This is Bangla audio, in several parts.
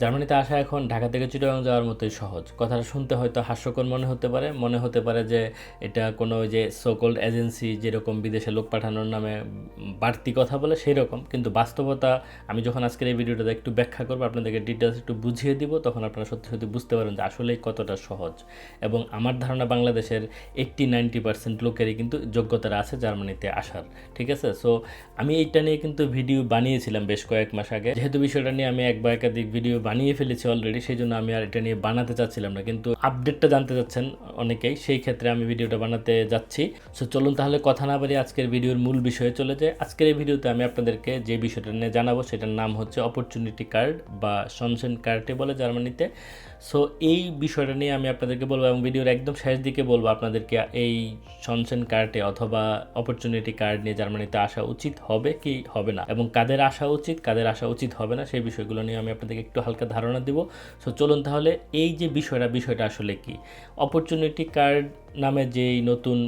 জার্মানিতে আসা এখন ঢাকা থেকে চিটাগাং যাওয়ার মতোই সহজ। কথাটা শুনতে হয়তো হাস্যকর মনে হতে পারে, মনে হতে পারে যে এটা কোনো ওই যে সোকল্ড এজেন্সি যেরকম বিদেশে লোক পাঠানোর নামে বাড়তি কথা বলে সেই রকম কিন্তু বাস্তবতা আমি যখন আজকের এই ভিডিওটা একটু ব্যাখ্যা করব, আপনাদেরকে ডিটেলস একটু বুঝিয়ে দিব, তখন আপনারা সত্যি সত্যি বুঝতে পারেন যে আসলেই কতটা সহজ। এবং আমার ধারণা বাংলাদেশের এইট্টি নাইনটি পার্সেন্ট লোকেরই কিন্তু যোগ্যতারা আছে জার্মানিতে আসার, ঠিক আছে? সো আমি এইটা নিয়ে কিন্তু ভিডিও বানিয়েছিলাম বেশ কয়েক মাস আগে। যেহেতু বিষয়টা নিয়ে আমি এক বা একাধিক ভিডিও বানিয়ে ফেলেছি অলরেডি সেই জন্য আমি আর এটা নিয়ে বানাতে চাচ্ছিলাম না। কিন্তু আপডেটটা জানতে চাচ্ছেন অনেকেই, সেই ক্ষেত্রে আমি ভিডিওটা বানাতে যাচ্ছি। সো চলুন তাহলে কথা না বাড়িয়ে আজকের ভিডিওর মূল বিষয়ে চলে যায় আজকের এই ভিডিওতে আমি আপনাদেরকে যে বিষয়টা নিয়ে জানাব, সেটার নাম হচ্ছে অপরচুনিটি কার্ড বা সনসেন কার্ডে বলে জার্মানিতে। সো এই বিষয়টা নিয়ে আমি আপনাদেরকে বলব এবং ভিডিওর একদম শেষ দিকে বলব আপনাদেরকে এই সনসেন কার্ডে অথবা অপরচুনিটি কার্ড নিয়ে জার্মানিতে আসা উচিত হবে কি হবে না? এবং কাদের আসা উচিত, কাদের আসা উচিত হবে না, সেই বিষয়গুলো নিয়ে আমি আপনাদেরকে একটু হালকা ধারণা দিব। সো চলুন তাহলে এই যে বিষয়টা বিষয়টা আসলে কি? অপরচুনিটি কার্ড নামে যেই নতুন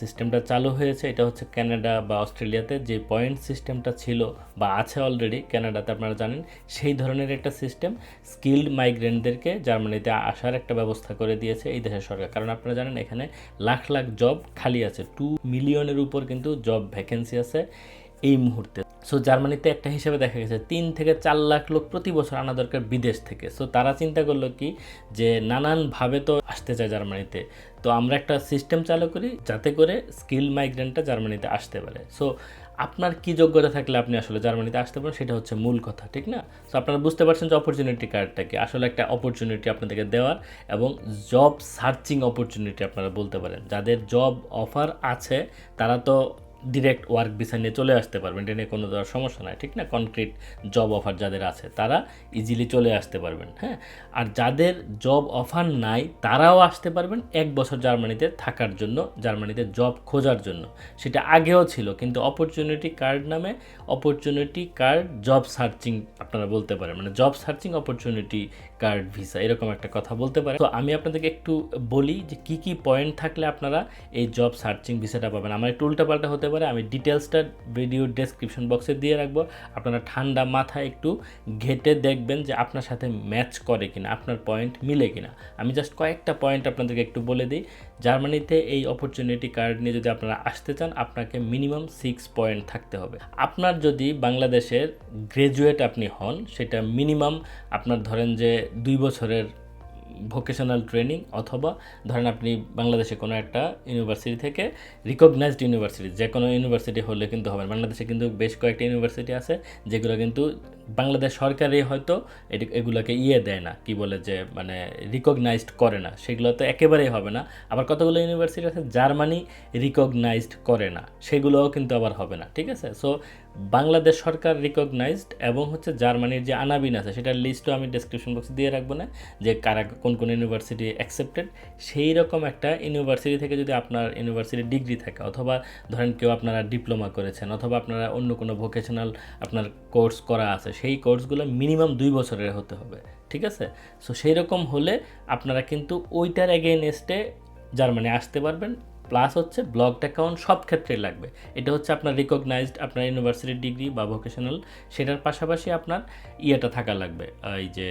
সিস্টেমটা চালু হয়েছে, এটা হচ্ছে ক্যানাডা বা অস্ট্রেলিয়াতে যে পয়েন্ট সিস্টেমটা ছিল বা আছে অলরেডি ক্যানাডাতে, আপনারা জানেন, সেই ধরনের একটা সিস্টেম স্কিল্ড মাইগ্রেন্টদেরকে জার্মানিতে আসার একটা ব্যবস্থা করে দিয়েছে এই দেশের সরকার। কারণ আপনারা জানেন, এখানে লাখ লাখ জব খালি আছে। টু মিলিয়নের উপর কিন্তু জব ভ্যাকেন্সি আছে। এই মুহূর্তে। সো জার্মানিতে একটা হিসেবে দেখা গেছে, তিন থেকে চার লাখ লোক প্রতি বছর আনা দরকার বিদেশ থেকে। সো তারা চিন্তা করল কি যে নানানভাবে তো আসতে চায় জার্মানিতে। তো আমরা একটা সিস্টেম চালু করি যাতে করে স্কিল মাইগ্রেন্টটা জার্মানিতে আসতে পারে। সো আপনার কি যোগ্যতা থাকলে আপনি আসলে জার্মানিতে আসতে পারেন, সেটা হচ্ছে মূল কথা, ঠিক না? সো আপনারা বুঝতে পারছেন যে অপরচুনিটি কার্ডটা কি। আসলে একটা অপরচুনিটি আপনাদেরকে দেওয়ার এবং জব সার্চিং অপরচুনিটি আপনারা বলতে পারেন। যাদের জব অফার আছে, তারা তো ডিরেক্ট ওয়ার্ক ভিসা নিয়ে চলে আসতে পারবেন। এটা নিয়ে কোনো ধরনের সমস্যা নাই, ঠিক না? কনক্রিট জব অফার যাদের আছে, তারা ইজিলি চলে আসতে পারবেন হ্যাঁ? আর যাদের জব অফার নাই, তারাও আসতে পারবেন এক বছর জার্মানিতে থাকার জন্য, জার্মানিতে জব খোঁজার জন্য। সেটা আগেও ছিল, কিন্তু অপরচুনিটি কার্ড নামে অপরচুনিটি কার্ড জব সার্চিং আপনারা বলতে পারেন। মানে job searching opportunity card visa, এরকম একটা কথা বলতে পারেন তো আমি আপনাদেরকে একটু বলি যে কি কি পয়েন্ট থাকলে আপনারা এই জব সার্চিং ভিসাটা পাবেন। আমার একটু উল্টাপাল্টা হতে পারে, আমি ডিটেলসটা ভিডিও ডেসক্রিপশন বক্সে দিয়ে রাখব। আপনারা ঠান্ডা মাথায় একটু ঘেটে দেখবেন যে আপনার সাথে ম্যাচ করে কিনা, আপনার পয়েন্ট মিলে কিনা। আমি জাস্ট কয়েকটা পয়েন্ট আপনাদেরকে একটু বলে দিই। জার্মানিতে এই অপরচুনিটি কার্ড নিয়ে যদি আপনারা আসতে চান, আপনাকে মিনিমাম সিক্স পয়েন্ট থাকতে হবে। আপনার যদি বাংলাদেশের গ্রাজুয়েট আপনি হন, সেটা মিনিমাম আপনার ধরেন যে দুই বছরের ভোকেশনাল ট্রেনিং অথবা ধরেন আপনি বাংলাদেশে কোনো একটা ইউনিভার্সিটি থেকে রিকগনাইজড ইউনিভার্সিটি যে কোনো ইউনিভার্সিটি হলে কিন্তু হবে। বাংলাদেশে কিন্তু বেশ কয়েকটা ইউনিভার্সিটি আছে যেগুলো কিন্তু বাংলাদেশ সরকারই হয়তো এটি, এগুলোকে ইয়ে দেয় না, কি বলে যে মানে রিকগনাইজড করে না। সেগুলো তো একেবারেই হবে না। আবার কতগুলো ইউনিভার্সিটি আছে? জার্মানি রিকগনাইজড করে না। সেগুলোও কিন্তু আবার হবে না, ঠিক আছে? সো বাংলাদেশ সরকার রিকগনাইজড এবং হচ্ছে জার্মানির যে আনাবিন আছে, সেটার লিস্টও আমি ডেসক্রিপশন বক্সে দিয়ে রাখব না, যে কারা কোন কোন ইউনিভার্সিটি অ্যাকসেপ্টেড সেই রকম একটা ইউনিভার্সিটি থেকে যদি আপনার ইউনিভার্সিটি ডিগ্রি থাকে, অথবা ধরেন কেউ আপনারা ডিপ্লোমা করেছেন, অথবা আপনারা অন্য কোনো ভোকেশনাল আপনার কোর্স করা আছে, সেই কোর্সগুলো মিনিমাম দুই বছরের হতে হবে, ঠিক আছে? সো সেই রকম হলে আপনারা কিন্তু ওইটার এগেনস্টে জার্মানি আসতে পারবেন প্লাস হচ্ছে ব্লকড অ্যাকাউন্ট সব ক্ষেত্রেই লাগবে। এটা হচ্ছে আপনার রিকগনাইজড আপনার ইউনিভার্সিটির ডিগ্রি বা ভোকেশনাল সেটার পাশাপাশি আপনার ইয়েটা থাকা লাগবে এই যে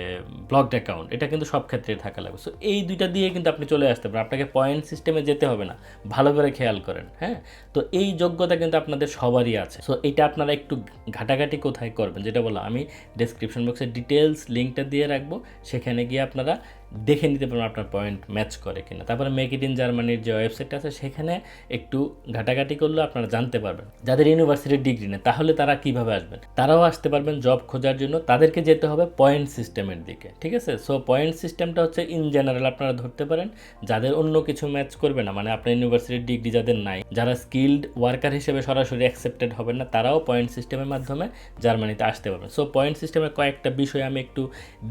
ব্লকড অ্যাকাউন্ট, এটা কিন্তু সব ক্ষেত্রেই থাকা লাগবে। সো এই দুইটা দিয়ে কিন্তু আপনি চলে আসতে পারেন। আপনাকে পয়েন্ট সিস্টেমে যেতে হবে না, ভালো করে খেয়াল করেন হ্যাঁ? তো এই যোগ্যতা কিন্তু আপনাদের সবারই আছে। সো এটা আপনারা একটু ঘাটাঘাটি কোথায় করবেন, যেটা বললাম, আমি ডেসক্রিপশন বক্সে ডিটেলস লিঙ্কটা দিয়ে রাখব, সেখানে গিয়ে আপনারা দেখে নিতে পারবেন আপনার পয়েন্ট ম্যাচ করে কিনা। তারপরে মেক ইট ইন জার্মানির যে ওয়েবসাইট আছে, সেখানে একটু ঘাটাঘাটি করলে আপনারা জানতে পারবেন। যাদের ইউনিভার্সিটির ডিগ্রি নেই, তাহলে তারা কীভাবে আসবেন? তারাও আসতে পারবেন জব খোঁজার জন্য। তাদেরকে যেতে হবে পয়েন্ট সিস্টেমের দিকে, ঠিক আছে? সো পয়েন্ট সিস্টেমটা হচ্ছে ইন জেনারেল আপনারা ধরতে পারেন। যাদের অন্য কিছু ম্যাচ করবে না মানে আপনার ইউনিভার্সিটির ডিগ্রি যাদের নাই, যারা স্কিল্ড ওয়ার্কার হিসেবে সরাসরি অ্যাকসেপ্টেড হবেন না, তারাও পয়েন্ট সিস্টেমের মাধ্যমে জার্মানিতে আসতে পারবেন। সো পয়েন্ট সিস্টেমের কয়েকটা বিষয় আমি একটু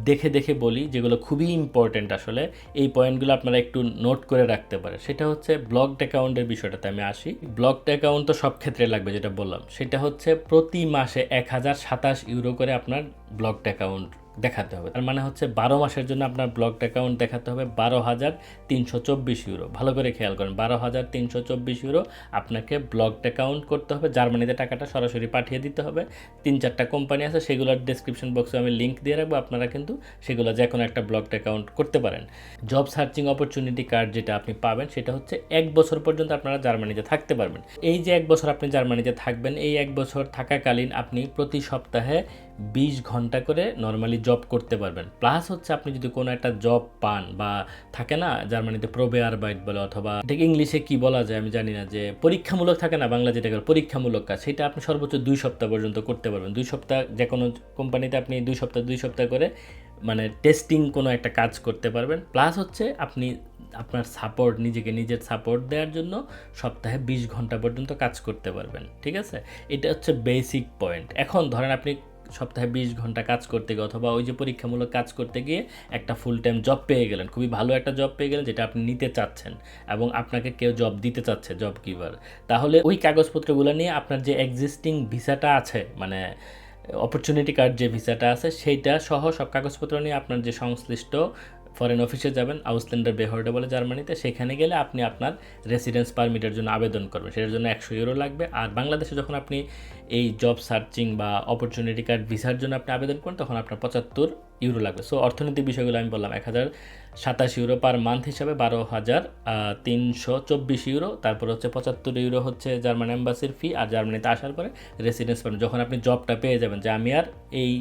দেখে দেখে বলি, যেগুলো খুবই ইম্পর্টেন্ট আসলে এই পয়েন্টগুলো আপনারা একটু নোট করে রাখতে পারে সেটা হচ্ছে ব্লকড অ্যাকাউন্টের বিষয়টাতে আমি আসি। ব্লকড অ্যাকাউন্ট তো সব ক্ষেত্রে লাগবে যেটা বললাম। সেটা হচ্ছে প্রতি মাসে এক হাজার সাতাশ ইউরো করে আপনার ব্লকড অ্যাকাউন্ট দেখাতে হবে। তার মানে হচ্ছে বারো মাসের জন্য আপনার ব্লকড অ্যাকাউন্ট দেখাতে হবে বারো হাজার তিনশো চব্বিশ ইউরো। ভালো করে খেয়াল করেন, বারো হাজার তিনশো চব্বিশ ইউরো আপনাকে ব্লকড অ্যাকাউন্ট করতে হবে। জার্মানিতে টাকাটা সরাসরি পাঠিয়ে দিতে হবে। তিন চারটা কোম্পানি আছে, সেগুলোর ডিসক্রিপশন বক্সে আমি লিঙ্ক দিয়ে রাখব। আপনারা কিন্তু সেগুলো যে কোনো একটা ব্লকড অ্যাকাউন্ট করতে পারেন। জব সার্চিং অপরচুনিটি কার্ড যেটা আপনি পাবেন, সেটা হচ্ছে এক বছর পর্যন্ত আপনারা জার্মানিতে থাকতে পারবেন। এই যে এক বছর আপনি জার্মানিতে থাকবেন, এই এক বছর থাকাকালীন আপনি প্রতি সপ্তাহে বিশ ঘণ্টা করে নর্মালি জব করতে পারবেন। প্লাস হচ্ছে আপনি যদি কোনো একটা জব পান বা থাকে না জার্মানিতে প্রবে আরবাইট বলে অথবা এটাকে ইংলিশে কি বলা যায় আমি জানি না যে পরীক্ষামূলক থাকে না, বাংলা যেটা পরীক্ষামূলক কাজ, সেটা আপনি সর্বোচ্চ দুই সপ্তাহ পর্যন্ত করতে পারবেন। দুই সপ্তাহ যে কোনো কোম্পানিতে আপনি দুই সপ্তাহ দুই সপ্তাহ করে মানে টেস্টিং কোনো একটা কাজ করতে পারবেন। প্লাস হচ্ছে আপনি আপনার সাপোর্ট নিজেকে নিজের সাপোর্ট দেওয়ার জন্য সপ্তাহে বিশ ঘণ্টা পর্যন্ত কাজ করতে পারবেন। ঠিক আছে? এটা হচ্ছে বেসিক পয়েন্ট এখন ধরেন আপনি সপ্তাহে বিশ ঘণ্টা কাজ করতে গিয়ে অথবা ওই যে পরীক্ষামূলক কাজ করতে গিয়ে একটা ফুল টাইম জব পেয়ে গেলেন। খুবই ভালো একটা জব পেয়ে গেলেন যেটা আপনি নিতে চাচ্ছেন এবং আপনাকে কেউ জব দিতে চাচ্ছে জব কিভার তাহলে ওই কাগজপত্রগুলো নিয়ে আপনার যে এক্সিস্টিং ভিসাটা আছে মানে অপরচুনিটি কার্ড যে ভিসাটা আছে, সেইটা সহ সব কাগজপত্র নিয়ে আপনার যে সংশ্লিষ্ট ফরেন অফিসে যাবেন আউসল্যান্ডার বেহর্ডে বলে জার্মানিতে, সেখানে গেলে আপনি আপনার রেসিডেন্স পারমিটের জন্য আবেদন করবেন। সেটার জন্য একশো ইউরো লাগবে। আর বাংলাদেশে যখন আপনি এই জব সার্চিং বা অপরচুনিটি কার্ড ভিসার জন্য আপনি আবেদন করেন, তখন আপনার পঁচাত্তর ইউরো লাগবে। সো অর্থনৈতিক বিষয়গুলো আমি বললাম, এক হাজার সাতাশ ইউরো পার মান্থ হিসাবে বারো হাজার তিনশো চব্বিশ ইউরো তারপর হচ্ছে পঁচাত্তর ইউরো হচ্ছে জার্মান অ্যাম্বাসির ফি আর জার্মানিতে আসার পরে রেসিডেন্স পারমিট যখন আপনি জবটা পেয়ে যাবেন যে আমি আর এই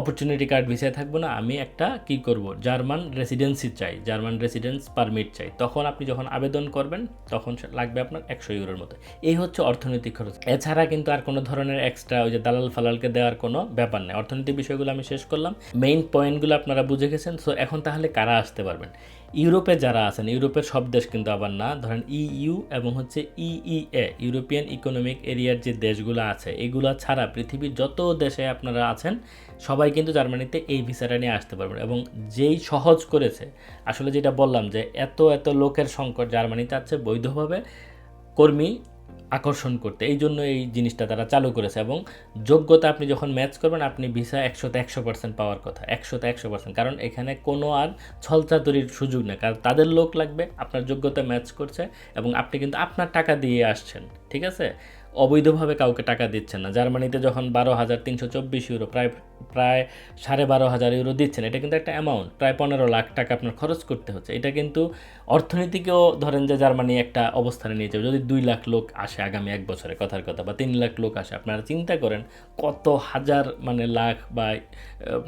অপরচুনিটি কার্ড ভিসায় থাকব না, আমি একটা কি করব? জার্মান রেসিডেন্সি চাই, জার্মান রেসিডেন্স পারমিট চাই। তখন আপনি যখন আবেদন করবেন, তখন লাগবে আপনার একশো ইউরোর মতো। এই হচ্ছে অর্থনৈতিক খরচ। এছাড়া কিন্তু আর কোনো ধরনের এক্সট্রা ওই যে দালাল ফালালকে দেওয়ার কোনো ব্যাপার নেই। অর্থনৈতিক বিষয়গুলো আমি শেষ করলাম। মেইন পয়েন্টগুলো আপনারা বুঝে গেছেন সো এখন তাহলে কারা আসতে পারবেন? ইউরোপে যারা আছেন, ইউরোপের সব দেশ কিন্তু আবার না, ধরেন ইইউ এবং হচ্ছে ইইএ ইউরোপিয়ান ইকোনমিক এরিয়ার যে দেশগুলো আছে, এগুলো ছাড়া পৃথিবীর যত দেশে আপনারা আছেন, সবাই কিন্তু জার্মানিতে এই ভিসাটা নিয়ে আসতে পারবেন এবং যেই সহজ করেছে, আসলে যেটা বললাম যে এত এত লোকের সংকট জার্মানিতে আছে বৈধভাবে, কর্মী আকর্ষণ করতে। এই জন্য এই জিনিসটা তারা চালু করেছে এবং যোগ্যতা আপনি যখন ম্যাচ করবেন, আপনি ভিসা একশোতে একশো পার্সেন্ট পাওয়ার কথা। একশোতে একশো পার্সেন্ট কারণ এখানে কোনো আর ছলচাতুরির সুযোগ নেই। কারণ তাদের লোক লাগবে, আপনার যোগ্যতা ম্যাচ করছে এবং আপনি কিন্তু আপনার টাকা দিয়ে আসছেন। ঠিক আছে? অবৈধভাবে কাউকে টাকা দিচ্ছেন না। জার্মানিতে যখন বারো হাজার তিনশো চব্বিশ ইউরো, প্রায় প্রায় সাড়ে বারো হাজার ইউরো দিচ্ছেন, এটা কিন্তু একটা অ্যামাউন্ট প্রায় পনেরো লাখ টাকা আপনার খরচ করতে হচ্ছে। এটা কিন্তু অর্থনীতিকেও ধরেন যে জার্মানি একটা অবস্থানে নিয়ে যাবে। যদি দুই লাখ লোক আসে আগামী এক বছরে, কথার কথা, বা তিন লাখ লোক আসে, আপনারা চিন্তা করেন কত হাজার মানে লাখ বা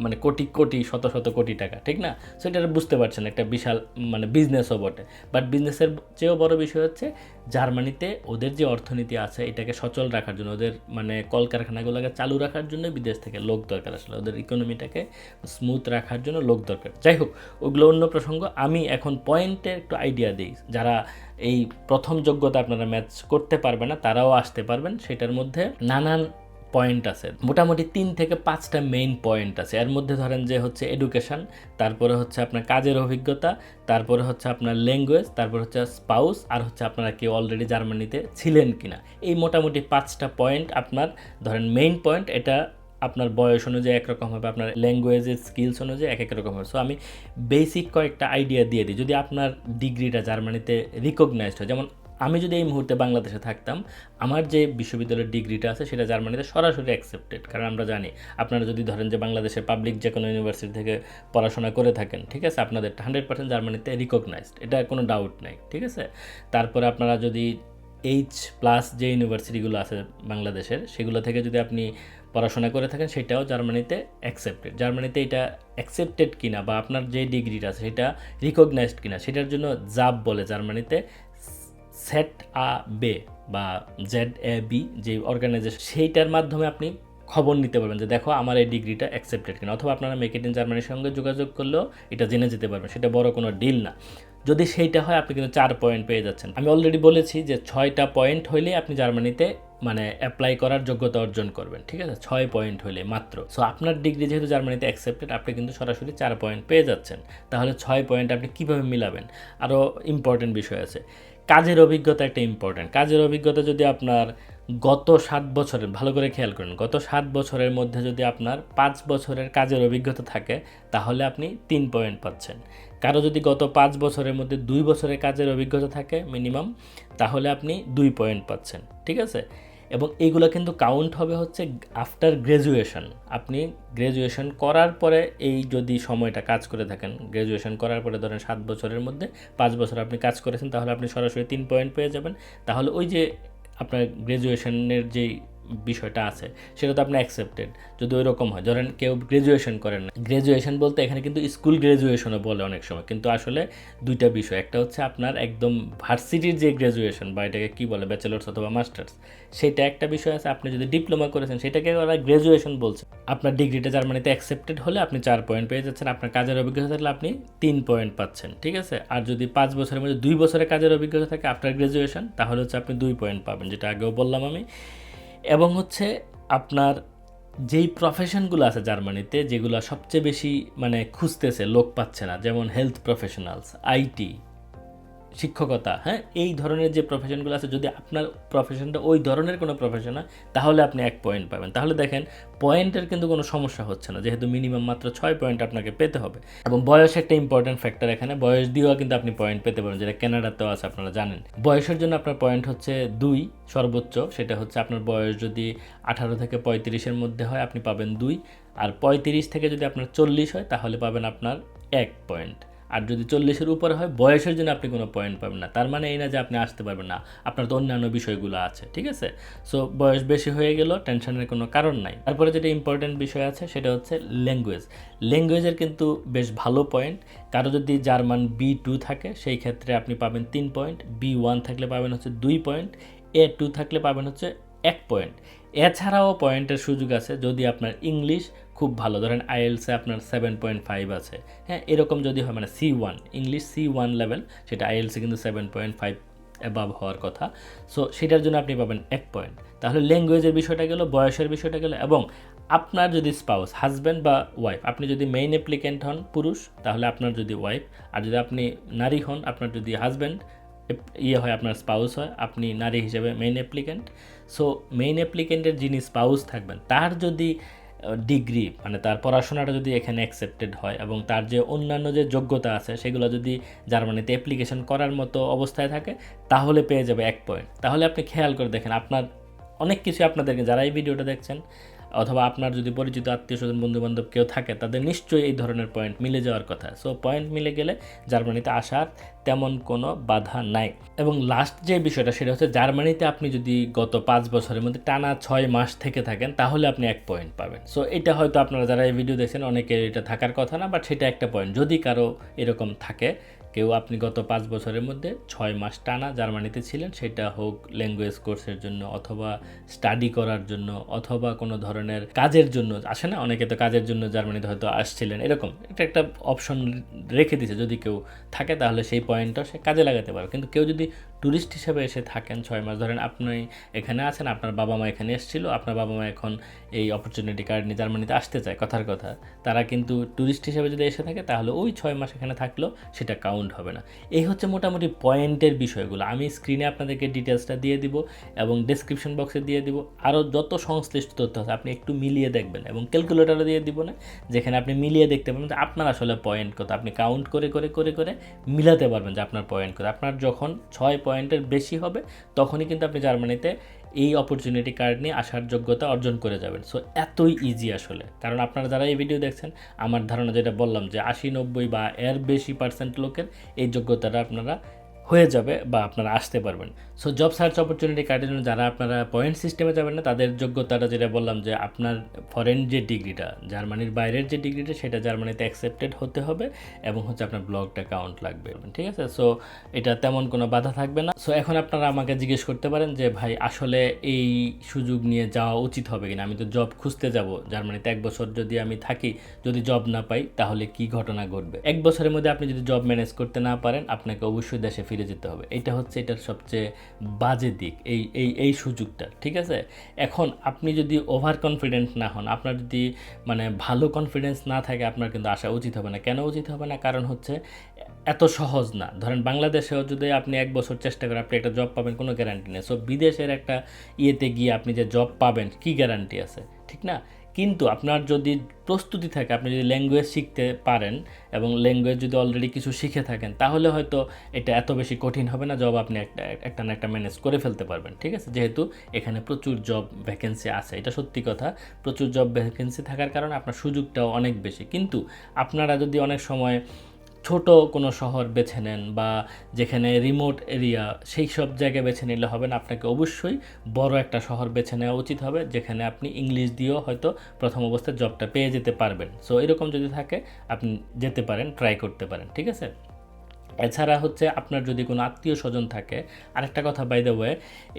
মানে কোটি কোটি, শত শত কোটি টাকা, ঠিক না? সেটা বুঝতে পারছেন, একটা বিশাল মানে বিজনেসও বটে। বাট বিজনেসের চেয়েও বড় বিষয় হচ্ছে জার্মানিতে ওদের যে অর্থনীতি আছে, এটাকে সচল রাখার জন্য, ওদের মানে কলকারখানাগুলোকে চালু রাখার জন্য বিদেশ থেকে লোক দরকার আসলে। ওদের ইকোনমিটাকে স্মুথ রাখার জন্য লোক দরকার। যাই হোক, ওগুলো অন্য প্রসঙ্গ। আমি এখন পয়েন্টে একটু আইডিয়া দিই। যারা এই প্রথম যোগ্যতা আপনারা ম্যাচ করতে পারবে না, তারাও আসতে পারবেন। সেটার মধ্যে নানান পয়েন্ট আছে। মোটামুটি তিন থেকে পাঁচটা মেইন পয়েন্ট আছে। এর মধ্যে ধরেন যে হচ্ছে এডুকেশন তারপরে হচ্ছে আপনার কাজের অভিজ্ঞতা, তারপরে হচ্ছে আপনার ল্যাঙ্গুয়েজ তারপর হচ্ছে স্পাউস আর হচ্ছে আপনারা কেউ অলরেডি জার্মানিতে ছিলেন কিনা। এই মোটামুটি পাঁচটা পয়েন্ট আপনার, ধরেন মেইন পয়েন্ট এটা আপনার বয়স অনুযায়ী একরকম হবে, আপনার ল্যাঙ্গুয়েজের স্কিলস অনুযায়ী এক এক রকম হবে। সো আমি বেসিক কয়েকটা আইডিয়া দিয়ে দিই। যদি আপনার ডিগ্রিটা জার্মানিতে রিকগনাইজড হয়, যেমন আমি যদি এই মুহূর্তে বাংলাদেশে থাকতাম, আমার যে বিশ্ববিদ্যালয়ের ডিগ্রিটা আছে সেটা জার্মানিতে সরাসরি অ্যাকসেপ্টেড কারণ আমরা জানি, আপনারা যদি ধরেন যে বাংলাদেশের পাবলিক যে কোনো ইউনিভার্সিটি থেকে পড়াশোনা করে থাকেন, ঠিক আছে? আপনাদের হান্ড্রেড পার্সেন্ট জার্মানিতে রিকগনাইজড এটা কোনো ডাউট নাই, ঠিক আছে? তারপরে আপনারা যদি এইচ প্লাস যে ইউনিভার্সিটিগুলো আছে বাংলাদেশের, সেগুলো থেকে যদি আপনি পড়াশোনা করে থাকেন, সেটাও জার্মানিতে অ্যাকসেপ্টেড জার্মানিতে এটা অ্যাকসেপ্টেড কিনা বা আপনার যে ডিগ্রিটা আছে সেটা রিকগনাইজড কিনা, সেটার জন্য জাব বলে জার্মানিতে সেট আ বে বা জেড এ বি যে অর্গানাইজেশন সেইটার মাধ্যমে আপনি খবর নিতে পারবেন যে দেখো আমার এই ডিগ্রিটা অ্যাকসেপ্টেড কিনা, অথবা আপনারা মেকেট ইন জার্মানির সঙ্গে যোগাযোগ করলেও এটা জেনে যেতে পারবেন, সেটা বড় কোনো ডিল না। যদি সেইটা হয়, আপনি কিন্তু চার পয়েন্ট পেয়ে যাচ্ছেন। আমি অলরেডি বলেছি যে ছয়টা পয়েন্ট হইলে আপনি জার্মানিতে মানে অ্যাপ্লাই করার যোগ্যতা অর্জন করবেন, ঠিক আছে? ছয় পয়েন্ট হলে মাত্র। সো আপনার ডিগ্রি যেহেতু জার্মানিতে অ্যাকসেপ্টেড আপনি কিন্তু সরাসরি চার পয়েন্ট পেয়ে যাচ্ছেন। তাহলে ছয় পয়েন্ট আপনি কীভাবে মিলাবেন? আরও ইম্পর্টেন্ট বিষয় আছে। কাজের অভিজ্ঞতা একটা ইম্পর্ট্যান্ট কাজের অভিজ্ঞতা যদি আপনার গত সাত বছরের, ভালো করে খেয়াল করেন, গত সাত বছরের মধ্যে যদি আপনার পাঁচ বছরের কাজের অভিজ্ঞতা থাকে, তাহলে আপনি তিন পয়েন্ট পাচ্ছেন। কারও যদি গত পাঁচ বছরের মধ্যে দুই বছরের কাজের অভিজ্ঞতা থাকে মিনিমাম তাহলে আপনি দুই পয়েন্ট পাচ্ছেন, ঠিক আছে? এবং এইগুলো কিন্তু কাউন্ট হবে হচ্ছে আফটার গ্র্যাজুয়েশন আপনি গ্র্যাজুয়েশন করার পরে এই যদি সময়টা কাজ করে থাকেন গ্র্যাজুয়েশন করার পরে ধরেন সাত বছরের মধ্যে পাঁচ বছর আপনি কাজ করেছেন, তাহলে আপনি সরাসরি তিন পয়েন্ট পেয়ে যাবেন। তাহলে ওই যে আপনার গ্র্যাজুয়েশনের যেই বিষয়টা আছে, সেটা তো আপনি অ্যাকসেপ্টেড যদি ওই রকম হয়, ধরেন কেউ গ্র্যাজুয়েশন করেন না। গ্র্যাজুয়েশন বলতে এখানে কিন্তু স্কুল গ্র্যাজুয়েশনও বলে অনেক সময়। কিন্তু আসলে দুইটা বিষয়। একটা হচ্ছে আপনার একদম ভার্সিটির যে গ্র্যাজুয়েশন বা এটাকে কী বলে ব্যাচেলার্স অথবা মাস্টার্স সেটা একটা বিষয় আছে। আপনি যদি ডিপ্লোমা করেছেন, সেটাকে ওরা গ্র্যাজুয়েশন বলছে। আপনার ডিগ্রিটা জার্মানিতে অ্যাকসেপ্টেড হলে আপনি চার পয়েন্ট পেয়ে যাচ্ছেন। আপনার কাজের অভিজ্ঞতা থাকলে আপনি তিন পয়েন্ট পাচ্ছেন, ঠিক আছে? আর যদি পাঁচ বছরের মধ্যে দুই বছরের কাজের অভিজ্ঞতা থাকে আফটার গ্র্যাজুয়েশন তাহলে হচ্ছে আপনি দুই পয়েন্ট পাবেন, যেটা আগেও বললাম আমি। এবং হচ্ছে আপনার যেই প্রফেশনগুলো আছে জার্মানিতে, যেগুলো সবচেয়ে বেশি মানে খুঁজতেছে, লোক পাচ্ছে না, যেমন হেলথ প্রফেশনালস আইটি শিক্ষকতা হ্যাঁ? এই ধরনের যে প্রফেশনগুলো আছে, যদি আপনার প্রফেশনটা ওই ধরনের কোনো প্রফেশন হয় তাহলে আপনি এক পয়েন্ট পাবেন। তাহলে দেখেন পয়েন্টের কিন্তু কোনো সমস্যা হচ্ছে না। যেহেতু মিনিমাম মাত্র ছয় পয়েন্ট আপনাকে পেতে হবে। এবং বয়স একটা ইম্পর্টেন্ট ফ্যাক্টর এখানে। বয়স দিয়েও কিন্তু আপনি পয়েন্ট পেতে পারেন যেটা কেনাডাতেও আছে, আপনারা জানেন। বয়সের জন্য আপনার পয়েন্ট হচ্ছে দুই, সর্বোচ্চ। সেটা হচ্ছে আপনার বয়স যদি আঠারো থেকে পঁয়ত্রিশের মধ্যে হয়, আপনি পাবেন দুই। আর পঁয়ত্রিশ থেকে যদি আপনার চল্লিশ হয়, তাহলে পাবেন আপনার এক পয়েন্ট আর যদি চল্লিশের উপরে হয়, বয়সের জন্য আপনি কোনো পয়েন্ট পাবেন না। তার মানে এই না যে আপনি আসতে পারবেন না। আপনার তো অন্যান্য বিষয়গুলো আছে, ঠিক আছে? সো বয়স বেশি হয়ে গেল টেনশনের কোনো কারণ নাই। তারপরে যেটা ইম্পর্টেন্ট বিষয় আছে, সেটা হচ্ছে ল্যাঙ্গুয়েজ ল্যাঙ্গুয়েজের কিন্তু বেশ ভালো পয়েন্ট কারও যদি জার্মান বি টু থাকে, সেই ক্ষেত্রে আপনি পাবেন তিন পয়েন্ট বি ওয়ান থাকলে পাবেন হচ্ছে দুই পয়েন্ট এ টু থাকলে পাবেন হচ্ছে এক পয়েন্ট এছাড়াও পয়েন্টের সুযোগ আছে, যদি আপনার ইংলিশ খুব ভালো। ধরেন আইএলসে আপনার সেভেন পয়েন্ট ফাইভ আছে। হ্যাঁ এরকম যদি হয় মানে C one English C one level সেটা আইএলসে কিন্তু সেভেন পয়েন্ট ফাইভ অ্যাবাভ হওয়ার কথা। সো সেটার জন্য আপনি পাবেন এক পয়েন্ট তাহলে ল্যাঙ্গুয়েজের বিষয়টা গেল, বয়সের বিষয়টা গেল, এবং আপনার যদি স্পাউস হাজব্যান্ড বা ওয়াইফ আপনি যদি মেইন অ্যাপ্লিকেন্ট হন, পুরুষ, তাহলে আপনার যদি ওয়াইফ আর যদি আপনি নারী হন, আপনার যদি হাজব্যান্ড ইয়ে হয়, আপনার স্পাউস হয়, আপনি নারী হিসেবে মেইন অ্যাপ্লিকেন্ট সো মেইন অ্যাপ্লিকেন্টের যিনি স্পাউস থাকবেন, তার যদি ডিগ্রি মানে তার পড়াশোনাটা যদি এখানে অ্যাকসেপ্টেড হয় এবং তার যে অন্যান্য যে যোগ্যতা আছে, সেগুলো যদি জার্মানিতে অ্যাপ্লিকেশন করার মতো অবস্থায় থাকে, তাহলে পেয়ে যাবে এক পয়েন্ট তাহলে আপনি খেয়াল করে দেখেন, আপনার অনেক কিছু আপনাদেরকে, যারা এই ভিডিওটা দেখছেন অথবা আপনার যদি পরিচিত আত্মীয় স্বজন বন্ধু বান্ধব কেউ থাকে, তাদের নিশ্চয়ই এই ধরনের পয়েন্ট মিলে যাওয়ার কথা। সো পয়েন্ট মিলে গেলে জার্মানিতে আসার তেমন কোনো বাধা নাই। এবং লাস্ট যে বিষয়টা, সেটা হচ্ছে জার্মানিতে আপনি যদি গত পাঁচ বছরের মধ্যে টানা ছয় মাস থেকে থাকেন, তাহলে আপনি এক পয়েন্ট পাবেন। সো এটা হয়তো আপনারা যারা এই ভিডিও দেখছেন, অনেকের এটা থাকার কথা না বাট সেটা একটা পয়েন্ট যদি কারও এরকম থাকে কেউ আপনি গত পাঁচ বছরের মধ্যে ছয় মাস টানা জার্মানিতে ছিলেন, সেটা হোক ল্যাঙ্গুয়েজ কোর্সের জন্য অথবা স্টাডি করার জন্য অথবা কোনো ধরনের কাজের জন্য, আসে না? অনেকে তো কাজের জন্য জার্মানিতে হয়তো আসছিলেন, এরকম। এটা একটা অপশন রেখে দিছে, যদি কেউ থাকে তাহলে সেই পয়েন্টটা সে কাজে লাগাতে পারে কিন্তু কেউ যদি ট্যুরিস্ট হিসেবে এসে থাকেন ছয় মাস। ধরেন আপনি এখানে আছেন, আপনার বাবা মা এখানে এসেছিল, আপনার বাবা মা এখন এই অপরচুনিটি কার্ড নিয়ে জার্মানিতে আসতে চায়, কথার কথা। তারা কিন্তু ট্যুরিস্ট হিসেবে যদি এসে থাকে, তাহলে ওই ছয় মাস এখানে থাকলেও সেটা কাউন্ট হবে না। এই হচ্ছে মোটামুটি পয়েন্টের বিষয়গুলো। আমি স্ক্রিনে আপনাদেরকে ডিটেলসটা দিয়ে দিব এবং ডিসক্রিপশন বক্সে দিয়ে দিব। আরও যত সংশ্লিষ্ট তথ্য আছে, আপনি একটু মিলিয়ে দেখবেন এবং ক্যালকুলেটারও দিয়ে দিব না, যেখানে আপনি মিলিয়ে দেখতে পাবেন যে আপনার আসলে পয়েন্ট কত। আপনি কাউন্ট করে করে করে করে মিলাতে পারবেন যে আপনার পয়েন্ট কত। আপনার যখন ছয় পয়েন্টের বেশি হবে, তখনই কিন্তু আপনি জার্মানিতে এই অপরচুনিটি কার্ড নিয়ে আসার যোগ্যতা অর্জন করে যাবেন। সো এতই ইজি আসলে। কারণ আপনারা যারা এই ভিডিও দেখছেন, আমার ধারণা যেটা বললাম যে আশি নব্বই বা এর বেশি পার্সেন্ট লোকের এই যোগ্যতাটা আপনারা হয়ে যাবে বা আপনারা আসতে পারবেন। সো জব সার্চ অপরচুনিটি কার্ডের জন্য যারা আপনারা পয়েন্ট সিস্টেমে যাবেন না, তাদের যোগ্যতাটা যেটা বললাম যে আপনার ফরেন যে ডিগ্রিটা, জার্মানির বাইরের যে ডিগ্রিটা, সেটা জার্মানিতে অ্যাকসেপ্টেড হতে হবে এবং হচ্ছে আপনার ব্লগটা কাউন্ট লাগবে। ঠিক আছে? সো এটা তেমন কোনো বাধা থাকবে না। সো এখন আপনারা আমাকে জিজ্ঞেস করতে পারেন যে, ভাই, আসলে এই সুযোগ নিয়ে যাওয়া উচিত হবে কিনা? আমি তো জব খুঁজতে যাব। জার্মানিতে এক বছর যদি আমি থাকি, যদি জব না পাই, তাহলে কি ঘটনা ঘটবে? এক বছরের মধ্যে আপনি যদি জব ম্যানেজ করতে না পারেন, আপনাকে অবশ্যই দেশে ফিরে ফিরে যেতে হবে। এটা হচ্ছে এটার সবচেয়ে বাজে দিক, এই এই এই সুযোগটা, ঠিক আছে? এখন আপনি যদি ওভার কনফিডেন্ট না হন, আপনার যদি মানে ভালো কনফিডেন্স না থাকে, আপনার কিন্তু আসা উচিত হবে না। কেন উচিত হবে না? কারণ হচ্ছে এত সহজ না। ধরেন বাংলাদেশেও যদি আপনি এক বছর চেষ্টা করেন আপনি একটা জব পাবেন, কোনো গ্যারান্টি নেই। সো বিদেশের একটা ইয়েতে গিয়ে আপনি যে জব পাবেন, কি গ্যারান্টি আছে? ঠিক না? কিন্তু আপনার যদি প্রস্তুতি থাকে, আপনি যদি ল্যাঙ্গুয়েজ শিখতে পারেন এবং ল্যাঙ্গুয়েজ যদি অলরেডি কিছু শিখে থাকেন, তাহলে হয়তো এটা এত বেশি কঠিন হবে না জব আপনি একটা একটা না একটা ম্যানেজ করে ফেলতে পারবেন, ঠিক আছে? যেহেতু এখানে প্রচুর জব ভ্যাকেন্সি আছে, এটা সত্যি কথা। প্রচুর জব ভ্যাকেন্সি থাকার কারণে আপনার সুযোগটাও অনেক বেশি। কিন্তু আপনারা যদি অনেক সময় ছোট কোনো শহর বেছে নেন বা যেখানে রিমোট এরিয়া সেই সব জায়গায় বেছে নিলে হবে না। আপনাকে অবশ্যই বড় একটা শহর বেছে নেওয়া উচিত হবে, যেখানে আপনি ইংলিশ দিয়েও হয়তো প্রথম অবস্থায় জবটা পেয়ে যেতে পারবেন। সো এরকম যদি থাকে, আপনি যেতে পারেন ট্রাই করতে পারেন, ঠিক আছে? এছাড়া হচ্ছে আপনার যদি কোনো আত্মীয় স্বজন থাকে, আরেকটা কথা বাই দ্য ওয়ে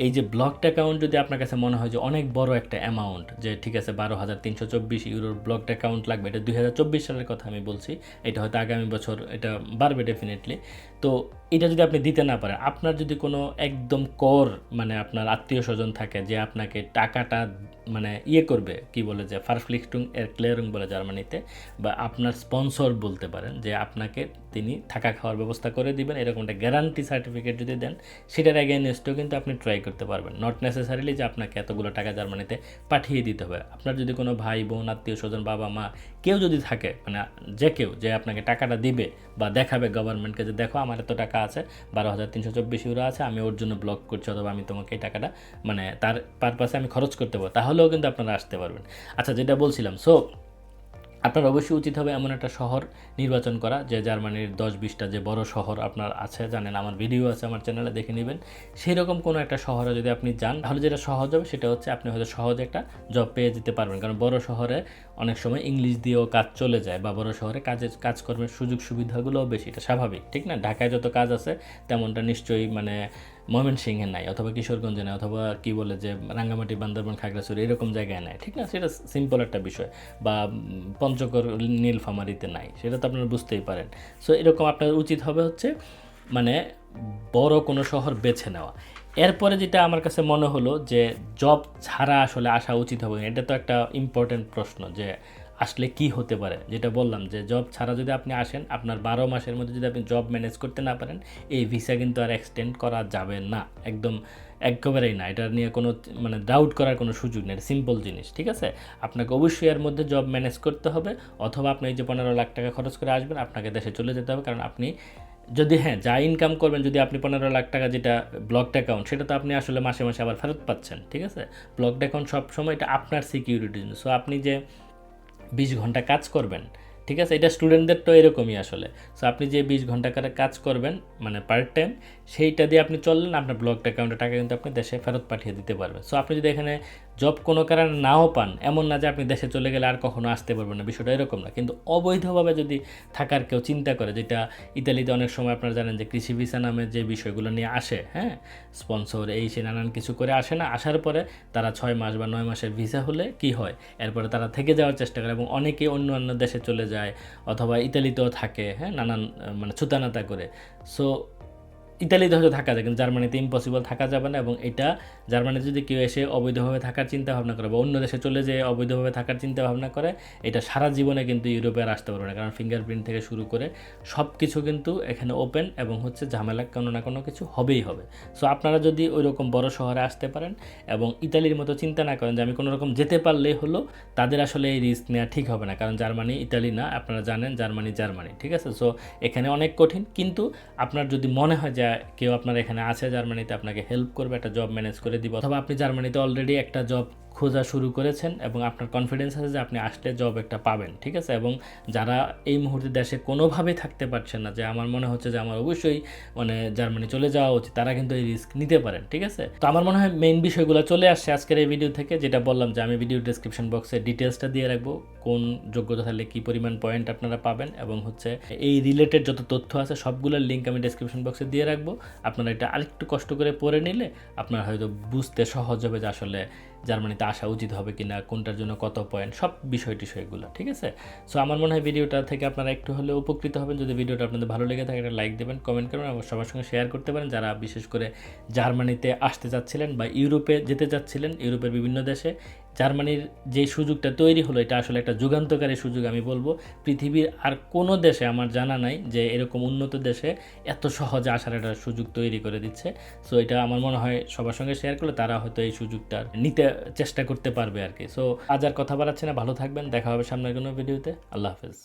এই যে ব্লকড অ্যাকাউন্ট যদি আপনার কাছে মনে হয় যে অনেক বড় একটা অ্যামাউন্ট যে ঠিক আছে বারো হাজার তিনশো চব্বিশ ইউরোর ব্লকড অ্যাকাউন্ট লাগবে, এটা দুই হাজার চব্বিশ সালের কথা আমি বলছি, এটা হয়তো আগামী বছর এটা বাড়বে ডেফিনেটলি তো এটা যদি আপনি দিতে না পারেন, আপনার যদি কোনো একদম কর মানে আপনার আত্মীয় স্বজন থাকে যে আপনাকে টাকাটা মানে ইয়ে করবে, কি বলে যে ফারফ্লিক্সটুং এর ক্লিয়ারিং বলে জার্মানিতে, বা আপনার স্পন্সর বলতে পারেন যে আপনাকে তিনি থাকা খাওয়ার ব্যবস্থা করে দিবেন, এরকম একটা গ্যারান্টি সার্টিফিকেট যদি দেন, সেটার অ্যাগেনস্টেও কিন্তু আপনি ট্রাই করতে পারবেন। নট নেসেসারিলি যে আপনাকে এতগুলো টাকা জার্মানিতে পাঠিয়ে দিতে হবে। আপনার যদি কোনো ভাই বোন, আত্মীয় স্বজন, বাবা মা কেউ যদি থাকে মানে যে কেউ যে আপনাকে টাকাটা দিবে বা দেখাবে গভর্নমেন্টকে যে দেখো আমার এত টাকা আছে, বারো হাজার তিনশো চব্বিশ ইউরো আছে, আমি ওর জন্য ব্লক করছি অথবা আমি তোমাকে এই টাকাটা মানে তার পারপাসে আমি খরচ করতে পারব, তাহলেও কিন্তু আপনারা আসতে পারবেন। আচ্ছা যেটা বলছিলাম সো আপনার অবশ্যই উচিত হবে এমন একটা শহর নির্বাচন করা, যে জার্মানির দশ বিশটা যে বড় শহর আপনার আছে, জানেন আমার ভিডিও আছে আমার চ্যানেলে দেখে নেবেন। সেই রকম কোনো একটা শহরে যদি আপনি যান, তাহলে যেটা সহজ হবে সেটা হচ্ছে আপনি হয়তো সহজে একটা জব পেয়ে যেতে পারবেন। কারণ বড় শহরে অনেক সময় ইংলিশ দিয়েও কাজ চলে যায়, বা বড় শহরে কাজের কাজকর্মের সুযোগ সুবিধাগুলোও বেশি, এটা স্বাভাবিক, ঠিক না? ঢাকায় যত কাজ আছে, তেমনটা নিশ্চয়ই মানে ময়মনসিংহে নাই, অথবা কিশোরগঞ্জে নাই, অথবা কি বলে যে রাঙ্গামাটি, বান্দরবান, খাগড়াছড়ি, এরকম জায়গায় নাই, ঠিক না? সেটা সিম্পল একটা বিষয়। বা পঞ্চগড়, নীলফামারিতে নাই, সেটা তো আপনারা বুঝতেই পারেন। সো এরকম আপনার উচিত হবে হচ্ছে মানে বড় কোনো শহর বেছে নেওয়া। এরপরে যেটা আমার কাছে মনে হলো যে জব ছাড়া আসলে আসা উচিত হবে এটা তো একটা ইম্পর্টেন্ট প্রশ্ন যে আসলে কি হতে পারে? যেটা বললাম যে জব ছাড়া যদি আপনি আসেন, আপনার বারো মাসের মধ্যে যদি আপনি জব ম্যানেজ করতে না পারেন, এই ভিসা কিন্তু আর এক্সটেন্ড করা যাবে না। একদম একেবারেই না। এটা নিয়ে কোনো মানে ডাউট করার কোনো সুযোগ নেই। সিম্পল জিনিস, ঠিক আছে? আপনাকে অবশ্যই এর মধ্যে জব ম্যানেজ করতে হবে, অথবা আপনি যে পনেরো লাখ টাকা খরচ করে আসবেন, আপনাকে দেশে চলে যেতে হবে। কারণ আপনি যদি হ্যাঁ যা ইনকাম করবেন, যদি আপনি পনেরো লাখ টাকা যেটা ব্লকড অ্যাকাউন্ট সেটা তো আপনি আসলে মাসে মাসে আবার ফেরত পাচ্ছেন, ঠিক আছে? ব্লকড অ্যাকাউন্ট সবসময় এটা আপনার সিকিউরিটির জন্য। সো আপনি যে বিশ ঘণ্টা কাজ করবেন। ঠিক আছে? এটা স্টুডেন্টদের তো এরকমই আসলে। সো আপনি যে বিশ ঘণ্টা করে কাজ করবেন মানে পার্ট টাইম সেইটা দিয়ে আপনি চললেন, আপনার ব্লগ অ্যাকাউন্টে টাকা কিন্তু আপনি দেশে ফেরত পাঠিয়ে দিতে পারবেন। সো আপনি যদি এখানে জব কোনো কারণে নাও পান, এমন না যে আপনি দেশে চলে গেলে আর কখনো আসতে পারবেন না, বিষয়টা এরকম না। কিন্তু অবৈধভাবে যদি থাকার কেউ চিন্তা করে, যেটা ইতালিতে অনেক সময় আপনারা জানেন যে কৃষি ভিসা নামে যে বিষয়গুলো নিয়ে আসে হ্যাঁ স্পন্সর এই সে নানান কিছু করে আসে না, আসার পরে তারা ছয় মাস বা নয় মাসের ভিসা হলে কি হয়? এরপরে তারা থেকে যাওয়ার চেষ্টা করে এবং অনেকে অন্য অন্য দেশে চলে যায় অথবা ইতালিতেও থাকে হ্যাঁ নানান মানে ছুতানাতা করে। সো ইতালিতে হয়তো থাকা যায়, কিন্তু জার্মানিতে ইম্পসিবল থাকা যাবে না এবং এটা জার্মানিতে যদি কেউ এসে অবৈধভাবে থাকার চিন্তা ভাবনা করে বা অন্য দেশে চলে যেয়ে অবৈধভাবে থাকার চিন্তা ভাবনা করে, এটা সারা জীবনে কিন্তু ইউরোপে আর আসতে পারবে না। কারণ ফিঙ্গারপ্রিন্ট থেকে শুরু করে সব কিছু কিন্তু এখানে ওপেন এবং হচ্ছে ঝামেলা কোনো না কোনো কিছু হবেই হবে। সো আপনারা যদি ওই রকম বড় শহরে আসতে পারেন এবং ইতালির মতো চিন্তা না করেন যে আমি কোনো রকম যেতে পারলেই হলো, তাদের আসলে এই রিস্ক নেওয়া ঠিক হবে না। কারণ জার্মানি ইতালি না, আপনারা জানেন জার্মানি জার্মানি, ঠিক আছে? সো এখানে অনেক কঠিন, কিন্তু আপনার যদি মনে হয় যে কেউ আপনার এখানে আছে জার্মানিতে, আপনাকে হেল্প করবে, একটা জব ম্যানেজ করে দিব। অথবা আপনি জার্মানিতে অলরেডি একটা জব খোঁজা শুরু করেছেন এবং আপনার কনফিডেন্স আছে যে আপনি আসলে জব একটা পাবেন, ঠিক আছে? এবং যারা এই মুহূর্তে দেশে কোনোভাবেই থাকতে পারছেন না, যে আমার মনে হচ্ছে যে আমার অবশ্যই মানে জার্মানি চলে যাওয়া উচিত, তারা কিন্তু এই রিস্ক নিতে পারেন, ঠিক আছে? তো আমার মনে হয় মেইন বিষয়গুলো চলে আসছে আজকের এই ভিডিও থেকে, যেটা বললাম যে আমি ভিডিও ডিসক্রিপশন বক্সে ডিটেলসটা দিয়ে রাখব, কোন যোগ্যতা থাকলে কী পরিমাণ পয়েন্ট আপনারা পাবেন এবং হচ্ছে এই রিলেটেড যত তথ্য আছে সবগুলোর লিঙ্ক আমি ডিসক্রিপশন বক্সে দিয়ে রাখব। আপনারা এটা আরেকটু কষ্ট করে পড়ে নিলে আপনার হয়তো বুঝতে সহজ হবে যে আসলে জার্মানিতে আসা উচিত হবে কি না কোনটার জন্য কত পয়েন্ট সব বিষয় টিষয়গুলো ঠিক আছে? সো আমার মনে হয় ভিডিওটা থেকে আপনারা একটু হলেও উপকৃত হবেন। যদি ভিডিওটা আপনাদের ভালো লেগে থাকে, একটা লাইক দেবেন কমেন্ট করবেন এবং সবার সঙ্গে শেয়ার করতে পারেন। যারা বিশেষ করে জার্মানিতে আসতে যাচ্ছিলেন বা ইউরোপে যেতে যাচ্ছিলেন ইউরোপের বিভিন্ন দেশে জার্মানির যে সুযোগটা তৈরি হলো, এটা আসলে একটা যুগান্তকারী সুযোগ আমি বলব। পৃথিবীর আর কোনো দেশে আমার জানা নাই যে এরকম উন্নত দেশে এত সহজে আসার একটা সুযোগ তৈরি করে দিচ্ছে। সো এটা আমার মনে হয় সবার সঙ্গে শেয়ার করলে তারা হয়তো এই সুযোগটা নিতে চেষ্টা করতে পারবে আর কি সো আজ আর কথা বাড়াচ্ছে না, ভালো থাকবেন, দেখা হবে সামনের কোনো ভিডিওতে আল্লাহ হাফেজ।